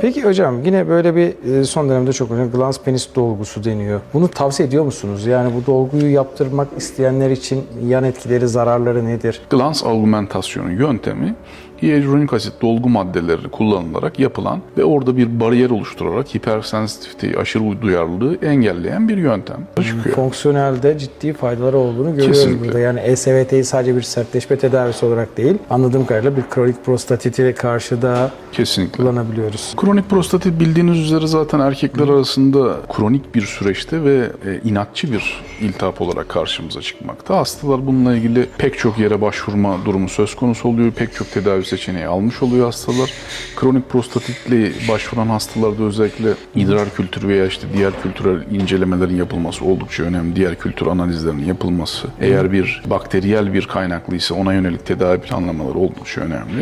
Peki hocam yine böyle bir e, son dönemde çok önemli glans penis dolgusu deniyor. Bunu tavsiye ediyor musunuz? Yani bu dolguyu yaptırmak isteyenler için yan etkileri, zararları nedir? Glans augmentasyonu yöntemi hyaluronik asit dolgu maddeleri kullanılarak yapılan ve orada bir bariyer oluşturarak hipersensitiviteyi, aşırı duyarlılığı engelleyen bir yöntem. Çıkıyor. Fonksiyonelde ciddi faydaları olduğunu görüyoruz Kesinlikle. burada. Yani ESVT'yi sadece bir sertleşme tedavisi olarak değil, anladığım kadarıyla bir kronik prostatite karşı da Kesinlikle. kullanabiliyoruz. Kronik prostatit bildiğiniz üzere zaten erkekler arasında kronik bir süreçte ve e, inatçı bir iltihap olarak karşımıza çıkmakta. Hastalar bununla ilgili pek çok yere başvurma durumu söz konusu oluyor. Pek çok tedavi seçeneği almış oluyor hastalar. Kronik prostatitle başvuran hastalarda özellikle idrar kültürü veya işte diğer kültürel incelemelerin yapılması oldukça önemli. Diğer kültür analizlerinin yapılması. Eğer bir bakteriyel bir kaynaklıysa ona yönelik tedavi planlamaları oldukça önemli.